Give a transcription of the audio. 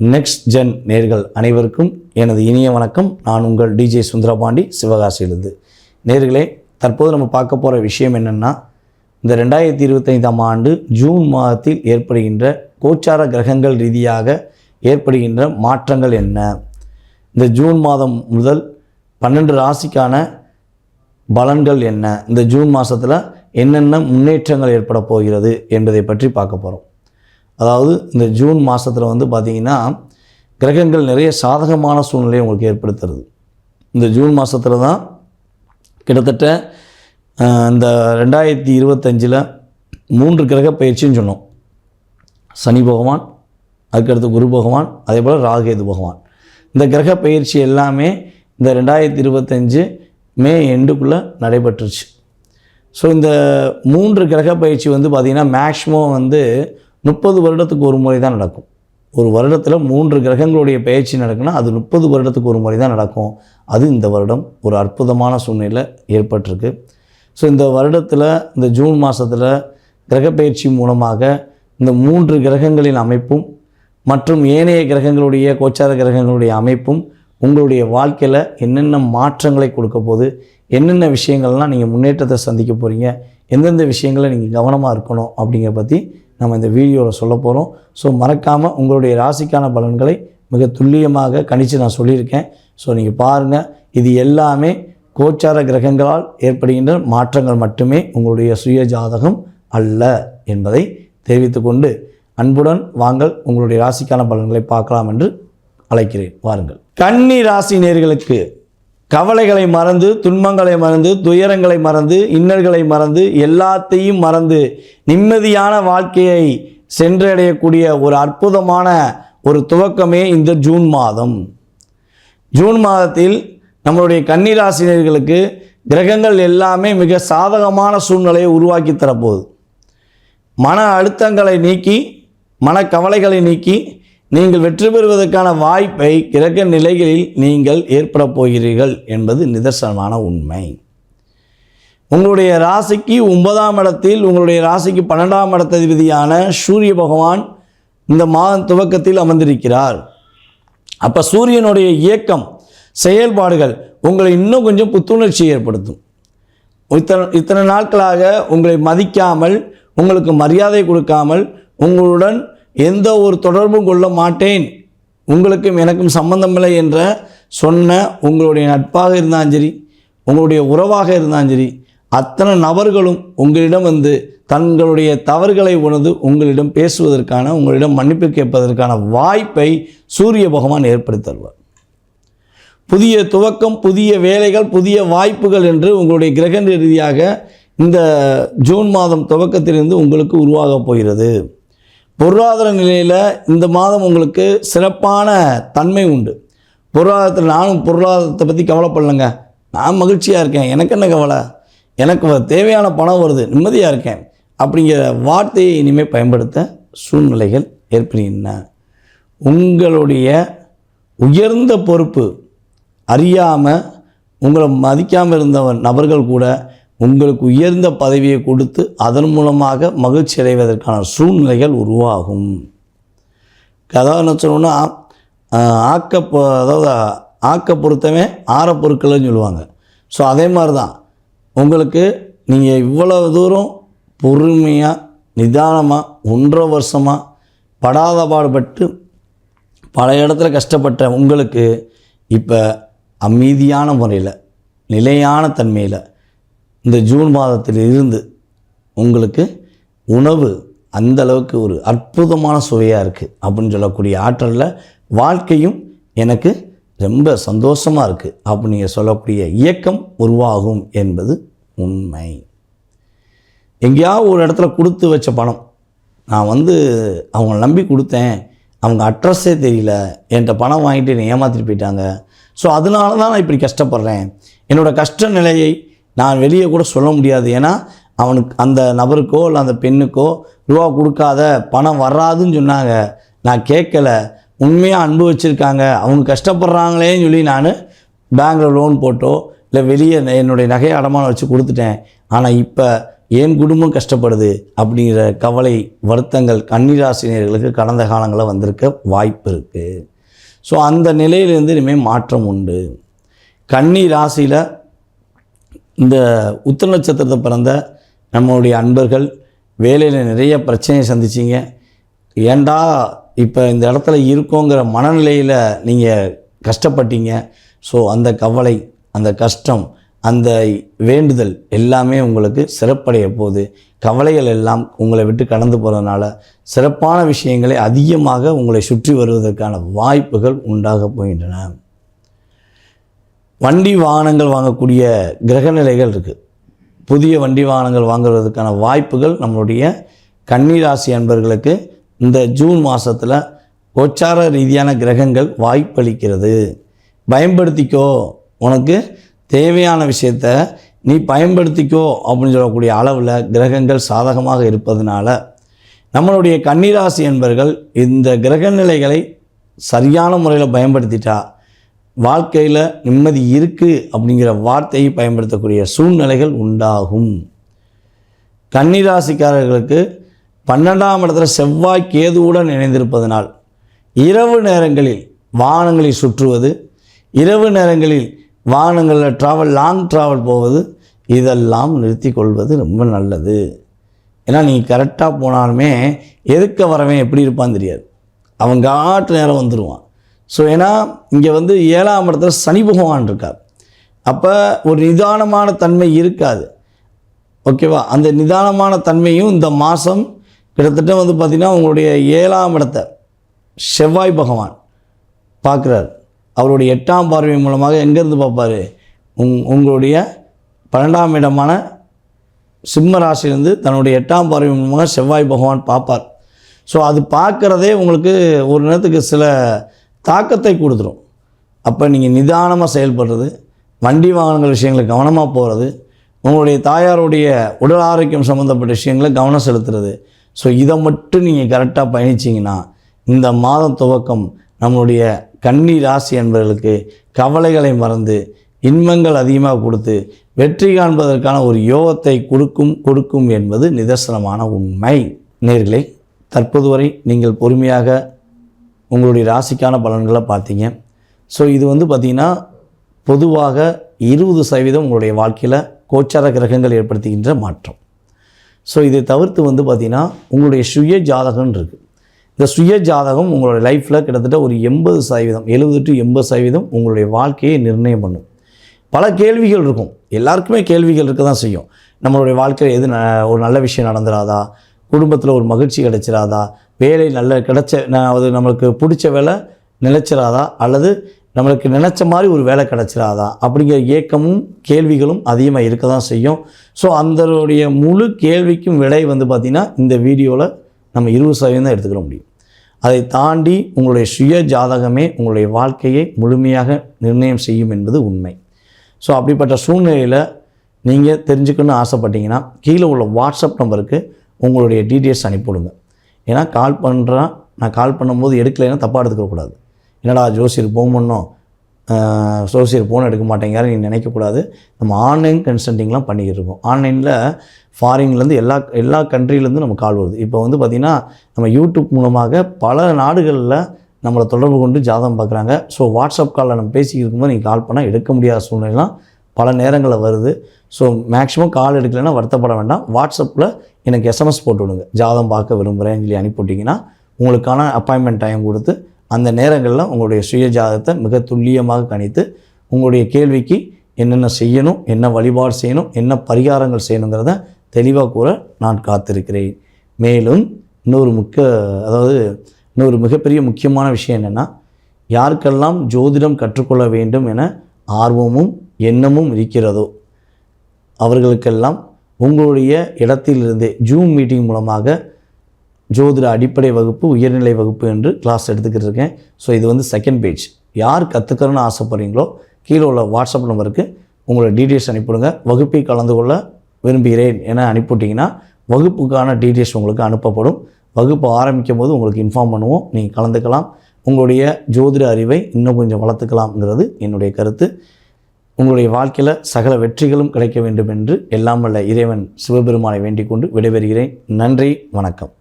Next gen நேர்கள் அனைவருக்கும் எனது இனிய வணக்கம். நான் உங்கள் டிஜே சுந்தரபாண்டி சிவகாசியிலிருந்து. நேர்களே தற்போது நம்ம பார்க்க போகிற விஷயம் என்னென்னா இந்த ரெண்டாயிரத்தி இருபத்தைந்தாம் ஆண்டு ஜூன் மாதத்தில் ஏற்படுகின்ற கோச்சார கிரகங்கள் ரீதியாக ஏற்படுகின்ற மாற்றங்கள் என்ன? இந்த ஜூன் மாதம் முதல் பன்னெண்டு ராசிக்கான பலன்கள் என்ன? இந்த ஜூன் மாதத்தில் என்னென்ன முன்னேற்றங்கள் ஏற்பட போகிறது என்பதை பற்றி பார்க்க போகிறோம் அதாவது இந்த ஜூன் மாதத்தில் வந்து பார்த்திங்கன்னா கிரகங்கள் நிறைய சாதகமான சூழ்நிலையை உங்களுக்கு ஏற்படுத்துறது. இந்த ஜூன் மாதத்தில் தான் கிட்டத்தட்ட இந்த ரெண்டாயிரத்தி இருபத்தஞ்சில் மூன்று கிரக பயிற்சின்னு சொன்னோம். சனி பகவான் அதுக்கடுத்து குரு பகவான் அதே போல் ராகேது பகவான். இந்த கிரக பயிற்சி எல்லாமே இந்த ரெண்டாயிரத்தி இருபத்தஞ்சு மே எண்டுக்குள்ளே நடைபெற்றுச்சு ஸோ இந்த மூன்று கிரக பயிற்சி வந்து பார்த்திங்கன்னா மேக்ஸிமம் வந்து முப்பது வருடத்துக்கு ஒரு முறை தான் நடக்கும். ஒரு வருடத்தில் மூன்று கிரகங்களுடைய பயிற்சி நடக்குன்னா அது முப்பது வருடத்துக்கு ஒரு முறை தான் நடக்கும். அது இந்த வருடம் ஒரு அற்புதமான சூழ்நிலை ஏற்பட்டிருக்கு. ஸோ இந்த வருடத்தில் இந்த ஜூன் மாதத்தில் கிரகப்பெயர்ச்சி மூலமாக இந்த மூன்று கிரகங்களின் அமைப்பும் மற்றும் ஏனைய கிரகங்களுடைய கோச்சார கிரகங்களுடைய அமைப்பும் உங்களுடைய வாழ்க்கையில் என்னென்ன மாற்றங்களை கொடுக்க போது என்னென்ன விஷயங்கள்லாம் நீங்கள் முன்னேற்றத்தை சந்திக்க போகிறீங்க எந்தெந்த விஷயங்களை நீங்கள் கவனமாக இருக்கணும் அப்படிங்கிற பற்றி நம்ம இந்த வீடியோவில் சொல்ல போகிறோம் ஸோ மறக்காமல் உங்களுடைய ராசிக்கான பலன்களை மிக துல்லியமாக கணித்து நான் சொல்லியிருக்கேன். ஸோ நீங்கள் பாருங்கள் இது எல்லாமே கோச்சார கிரகங்களால் ஏற்படுகின்ற மாற்றங்கள் மட்டுமே உங்களுடைய சுய ஜாதகம் அல்ல என்பதை தெரிவித்துக்கொண்டு அன்புடன் வாங்கள். உங்களுடைய ராசிக்கான பலன்களை பார்க்கலாம் என்று அழைக்கிறேன். வாருங்கள். கன்னி ராசி நேர்களுக்கு கவலைகளை மறந்து துன்பங்களை மறந்து துயரங்களை மறந்து இன்னல்களை மறந்து எல்லாத்தையும் மறந்து நிம்மதியான வாழ்க்கையை சென்றடையக்கூடிய ஒரு அற்புதமான ஒரு துவக்கமே இந்த ஜூன் மாதம். ஜூன் மாதத்தில் நம்மளுடைய கன்னிராசினியர்களுக்கு கிரகங்கள் எல்லாமே மிக சாதகமான சூழ்நிலையை உருவாக்கி தரப்போகுது. மன அழுத்தங்களை நீக்கி மனக்கவலைகளை நீக்கி நீங்கள் வெற்றி பெறுவதற்கான வாய்ப்பை கிரக நிலைகளில் நீங்கள் ஏற்பட போகிறீர்கள் என்பது நிதர்சனமான உண்மை. உங்களுடைய ராசிக்கு ஒன்பதாம் இடத்தில் உங்களுடைய ராசிக்கு பன்னெண்டாம் இடத்ததிபதியான சூரிய பகவான் இந்த மாதம் துவக்கத்தில் அமர்ந்திருக்கிறார். அப்போ சூரியனுடைய இயக்கம் செயல்பாடுகள் உங்களை இன்னும் கொஞ்சம் புத்துணர்ச்சி ஏற்படுத்தும். இத்தனை இத்தனை நாட்களாக உங்களை மதிக்காமல் உங்களுக்கு மரியாதை கொடுக்காமல் உங்களுடன் எந்த ஒரு தொடர்பும் கொள்ள மாட்டேன். உங்களுக்கும் எனக்கும் சம்பந்தமில்லை என்ற சொன்ன உங்களுடைய நட்பாக இருந்தாலும் சரி உங்களுடைய உறவாக இருந்தாலும் சரி அத்தனை நபர்களும் உங்களிடம் வந்து தங்களுடைய தவறுகளை உணர்ந்து உங்களிடம் பேசுவதற்கான உங்களிடம் மன்னிப்பு கேட்பதற்கான வாய்ப்பை சூரிய பகவான் ஏற்படுத்தி தருவார். புதிய துவக்கம் புதிய வேலைகள் புதிய வாய்ப்புகள் என்று உங்களுடைய கிரக ரீதியாக இந்த ஜூன் மாதம் துவக்கத்திலிருந்து உங்களுக்கு உருவாகப் போகிறது. பொருளாதார நிலையில் இந்த மாதம் உங்களுக்கு சிறப்பான தன்மை உண்டு. பொருளாதாரத்தில் நானும் பொருளாதாரத்தை பற்றி கவலைப்படலைங்க. நான் மகிழ்ச்சியாக இருக்கேன். எனக்கு என்ன கவலை? எனக்கு தேவையான பணம் வருது. நிம்மதியாக இருக்கேன். அப்படிங்கிற வார்த்தையை இனிமேல் பயன்படுத்த சூழ்நிலைகள் ஏற்படுகின்றன. உங்களுடைய உயர்ந்த பொறுப்பு அறியாமல் உங்களை மதிக்காமல் இருந்த நபர்கள் கூட உங்களுக்கு உயர்ந்த பதவியை கொடுத்து அதன் மூலமாக மகிழ்ச்சி அடைவதற்கான சூழ்நிலைகள் உருவாகும். அதாவது என்ன ஆக்க அதாவது ஆக்க பொருத்தமே ஆற பொருட்கள்னு சொல்லுவாங்க. ஸோ அதே மாதிரி தான் உங்களுக்கு நீங்கள் இவ்வளவு தூரம் பொறுமையாக நிதானமாக ஒன்றரை வருஷமாக படாத பாடுபட்டு பல இடத்துல கஷ்டப்பட்ட உங்களுக்கு இப்போ அமைதியான முறையில் நிலையான தன்மையில் இந்த ஜூன் மாதத்தில் இருந்து உங்களுக்கு உணவு அந்த அளவுக்கு ஒரு அற்புதமான சுவையாக இருக்குது அப்படின்னு சொல்லக்கூடிய ஆற்றலில் வாழ்க்கையும் எனக்கு ரொம்ப சந்தோஷமாக இருக்குது அப்படின்னு நீங்கள் சொல்லக்கூடிய இயக்கம் உருவாகும் என்பது உண்மை. எங்கேயாவது ஒரு இடத்துல கொடுத்து வச்ச பணம். நான் வந்து அவங்கள நம்பி கொடுத்தேன். அவங்க அட்ரஸே தெரியல. என்கிட்ட பணம் வாங்கிட்டு என்னை ஏமாற்றிட்டு போயிட்டாங்க. ஸோ அதனால தான் நான் இப்படி கஷ்டப்படுறேன். என்னோடய கஷ்ட நிலையை நான் வெளியே கூட சொல்ல முடியாது. ஏன்னா அவனுக்கு அந்த நபருக்கோ இல்லை அந்த பெண்ணுக்கோ ரூபா கொடுக்காத பணம் வராதுன்னு சொன்னாங்க. நான் கேட்கல. உண்மையாக அன்பு வச்சுருக்காங்க. அவங்க கஷ்டப்படுறாங்களேன்னு சொல்லி நான் பேங்க்கில் லோன் போட்டோ இல்லை வெளியே என்னுடைய நகையை அடமானம் வச்சு கொடுத்துட்டேன். ஆனால் இப்போ என் குடும்பம் கஷ்டப்படுது அப்படிங்கிற கவலை வருத்தங்கள் கன்னிராசினியர்களுக்கு கடந்த காலங்களில் வந்திருக்க வாய்ப்பு இருக்குது ஸோ அந்த நிலையிலேருந்து இனிமேல் மாற்றம் உண்டு. கன்னி ராசியில் இந்த உத்திர நட்சத்திரத்தை பிறந்த நம்மளுடைய அன்பர்கள் வேலையில் நிறைய பிரச்சனையை சந்திச்சிங்க. ஏண்டா இப்போ இந்த இடத்துல இருக்கோங்கிற மனநிலையில் நீங்கள் கஷ்டப்பட்டீங்க. ஸோ அந்த கவலை அந்த கஷ்டம் அந்த வேண்டுதல் எல்லாமே உங்களுக்கு சிறப்படைய போகுது. கவலைகள் எல்லாம் உங்களை விட்டு கடந்து போகிறதுனால சிறப்பான விஷயங்களை அதிகமாக உங்களை சுற்றி வருவதற்கான வாய்ப்புகள் உண்டாக போகின்றன. வண்டி வாகனங்கள் வாங்கக்கூடிய கிரகநிலைகள் இருக்குது புதிய வண்டி வாகனங்கள் வாங்குறதுக்கான வாய்ப்புகள் நம்மளுடைய கன்னிராசி அன்பர்களுக்கு இந்த ஜூன் மாதத்தில் கோச்சார ரீதியான கிரகங்கள் வாய்ப்பளிக்கிறது. பயன்படுத்திக்கோ உனக்கு தேவையான விஷயத்த நீ பயன்படுத்திக்கோ அப்படின்னு சொல்லக்கூடிய அளவில் கிரகங்கள் சாதகமாக இருப்பதனால நம்மளுடைய கன்னிராசி என்பர்கள் இந்த கிரகநிலைகளை சரியான முறையில் பயன்படுத்திட்டா வாழ்க்கையில் நிம்மதி இருக்குது அப்படிங்கிற வார்த்தையை பயன்படுத்தக்கூடிய சூழ்நிலைகள் உண்டாகும். கன்னிராசிக்காரர்களுக்கு பன்னெண்டாம் இடத்துல செவ்வாய் கேதுவுடன் இணைந்திருப்பதனால் இரவு நேரங்களில் வாகனங்களில் சுற்றுவது இரவு நேரங்களில் வாகனங்களில் ட்ராவல் லாங் ட்ராவல் போவது இதெல்லாம் நிறுத்தி கொள்வது ரொம்ப நல்லது. ஏன்னா நீங்கள் கரெக்டாக போனாலுமே எதுக்க வரவன் எப்படி இருப்பான்னு தெரியாது. அவன் காட்டு நேரம் வந்துடுவான் ஸோ ஏன்னா இங்கே வந்து ஏழாம் இடத்துல சனி பகவான் இருக்கார். அப்போ ஒரு நிதானமான தன்மை இருக்காது. ஓகேவா அந்த நிதானமான தன்மையும் இந்த மாதம் கிட்டத்தட்ட வந்து பார்த்திங்கன்னா உங்களுடைய ஏழாம் இடத்தை செவ்வாய் பகவான் பார்க்குறார். அவருடைய எட்டாம் பார்வை மூலமாக எங்கேருந்து பார்ப்பார்? உங் உங்களுடைய பன்னெண்டாம் இடமான சிம்ம ராசியிலிருந்து தன்னுடைய எட்டாம் பார்வை மூலமாக செவ்வாய் பகவான் பார்ப்பார். ஸோ அது பார்க்குறதே உங்களுக்கு ஒரு நேரத்துக்கு சில தாக்கத்தை கொடுத்துரும். அப்போ நீங்கள் நிதானமாக செயல்படுறது வண்டி வாகனங்கள் விஷயங்களை கவனமாக போகிறது உங்களுடைய தாயாருடைய உடல் ஆரோக்கியம் சம்மந்தப்பட்ட விஷயங்களை கவனம் செலுத்துறது. ஸோ இதை மட்டும் நீங்கள் கரெக்டாக பயணிச்சிங்கன்னா இந்த மாதம் துவக்கம் நம்மளுடைய கன்னி ராசி என்பவர்களுக்கு கவலைகளை மறந்து இன்பங்கள் அதிகமாக கொடுத்து வெற்றி காண்பதற்கான ஒரு யோகத்தை கொடுக்கும் கொடுக்கும் என்பது நிதர்சனமான உண்மை. நேர்களை தற்போது வரை நீங்கள் பொறுமையாக உங்களுடைய ராசிக்கான பலன்களை பார்த்தீங்க. ஸோ இது வந்து பார்த்திங்கன்னா பொதுவாக இருபது சதவீதம் உங்களுடைய வாழ்க்கையில் கோச்சார கிரகங்கள் ஏற்படுத்துகின்ற மாற்றம். ஸோ இதை தவிர்த்து வந்து பார்த்திங்கன்னா உங்களுடைய சுய ஜாதகம் இருக்குது இந்த சுய ஜாதகம் உங்களுடைய லைஃப்பில் கிட்டத்தட்ட ஒரு எண்பது சதவீதம் எழுபது டு எண்பது சதவீதம் உங்களுடைய வாழ்க்கையை நிர்ணயம் பண்ணும். பல கேள்விகள் இருக்கும். எல்லாருக்குமே கேள்விகள் இருக்க தான் செய்யும். நம்மளுடைய வாழ்க்கையில் எது ந- ஒரு நல்ல விஷயம் நடந்துடாதா குடும்பத்தில் ஒரு மகிழ்ச்சி கிடைச்சிடாதா வேலை நல்ல கிடைச்ச நான் அது நம்மளுக்கு பிடிச்ச வேலை நிலைச்சிராதா? அல்லது நம்மளுக்கு நினச்ச மாதிரி ஒரு வேலை கிடச்சிடாதா அப்படிங்கிற ஏக்கமும் கேள்விகளும் அதிகமாக இருக்க தான் செய்யும். ஸோ அந்தனுடைய முழு கேள்விக்கும் விடை வந்து பார்த்திங்கன்னா இந்த வீடியோவில் நம்ம இருபது சதவீதம் தான் எடுத்துக்கிற முடியும். அதை தாண்டி உங்களுடைய சுய ஜாதகமே உங்களுடைய வாழ்க்கையை முழுமையாக நிர்ணயம் செய்யும் என்பது உண்மை. ஸோ அப்படிப்பட்ட சூழ்நிலையில் நீங்கள் தெரிஞ்சுக்கணும்னு ஆசைப்பட்டீங்கன்னா கீழே உள்ள வாட்ஸ்அப் நம்பருக்கு உங்களுடைய டீட்டெயில்ஸ் அனுப்பிவிடுங்க. ஏன்னா கால் பண்ணுறான் நான் கால் பண்ணும்போது எடுக்கலைன்னா தப்பாக எடுத்துக்கக்கூடாது என்னடா ஜோசியர் ஃபோன் பண்ணோம். ஜோசியர் ஃபோன் எடுக்க மாட்டேங்கிறாரு நீ நினைக்கக்கூடாது நம்ம ஆன்லைன் கன்சல்ட்டிங்லாம் பண்ணிக்கிட்டு இருக்கோம். ஆன்லைனில் ஃபாரின்லேருந்து எல்லா எல்லா கண்ட்ரிலேருந்து நம்ம கால் வருது. இப்போ வந்து பார்த்திங்கன்னா நம்ம யூடியூப் மூலமாக பல நாடுகளில் நம்மளை தொடர்பு கொண்டு ஜாதகம் பார்க்குறாங்க. ஸோ வாட்ஸ்அப் காலில் நம்ம பேசிக்கிட்டு இருக்கும்போது நீங்கள் கால் பண்ணால் எடுக்க முடியாத சூழ்நிலைலாம் பல நேரங்களில் வருது. ஸோ மேக்ஸிமம் கால் எடுக்கலைன்னா வருத்தப்பட வேண்டாம். வாட்ஸ்அப்பில் எனக்கு எஸ்எம்எஸ் போட்டு விடுங்க பார்க்க விரும்புகிறேன்னு சொல்லி அனுப்பிவிட்டிங்கன்னா உங்களுக்கான அப்பாயின்மெண்ட் டைம் கொடுத்து அந்த நேரங்களில் உங்களுடைய சுய ஜாதகத்தை மிக துல்லியமாக கணித்து உங்களுடைய கேள்விக்கு என்னென்ன செய்யணும் என்ன வழிபாடு செய்யணும் என்ன பரிகாரங்கள் செய்யணுங்கிறத தெளிவாக கூற நான் காத்திருக்கிறேன். மேலும் இன்னொரு முக்கிய அதாவது இன்னொரு மிகப்பெரிய முக்கியமான விஷயம் என்னென்னா யாருக்கெல்லாம் ஜோதிடம் கற்றுக்கொள்ள வேண்டும் என ஆர்வமும் எண்ணமும் இருக்கிறதோ? அவர்களுக்கெல்லாம் உங்களுடைய இடத்திலிருந்தே ஜூம் மீட்டிங் மூலமாக ஜோதிட அடிப்படை வகுப்பு உயர்நிலை வகுப்பு என்று கிளாஸ் எடுத்துக்கிட்டு இருக்கேன் ஸோ இது வந்து செகண்ட் பேஜ் யார் கற்றுக்கணும்னு ஆசைப்பட்றீங்களோ கீழே உள்ள வாட்ஸ்அப் நம்பருக்கு உங்களோட டீட்டெயில்ஸ் அனுப்பிவிடுங்க. வகுப்பை கலந்து கொள்ள விரும்புகிறேன் என அனுப்பிவிட்டிங்கன்னா வகுப்புக்கான டீட்டெயில்ஸ் உங்களுக்கு அனுப்பப்படும். வகுப்பு ஆரம்பிக்கும் போது உங்களுக்கு இன்ஃபார்ம் பண்ணுவோம். நீங்கள் கலந்துக்கலாம். உங்களுடைய ஜோதிட அறிவை இன்னும் கொஞ்சம் வளர்த்துக்கலாம்ங்கிறது என்னுடைய கருத்து. உங்களுடைய வாழ்க்கையில் சகல வெற்றிகளும் கிடைக்க வேண்டும் என்று எல்லாம் வல்ல இறைவன் சிவபெருமானை வேண்டிக் கொண்டு விடைபெறுகிறேன். நன்றி வணக்கம்.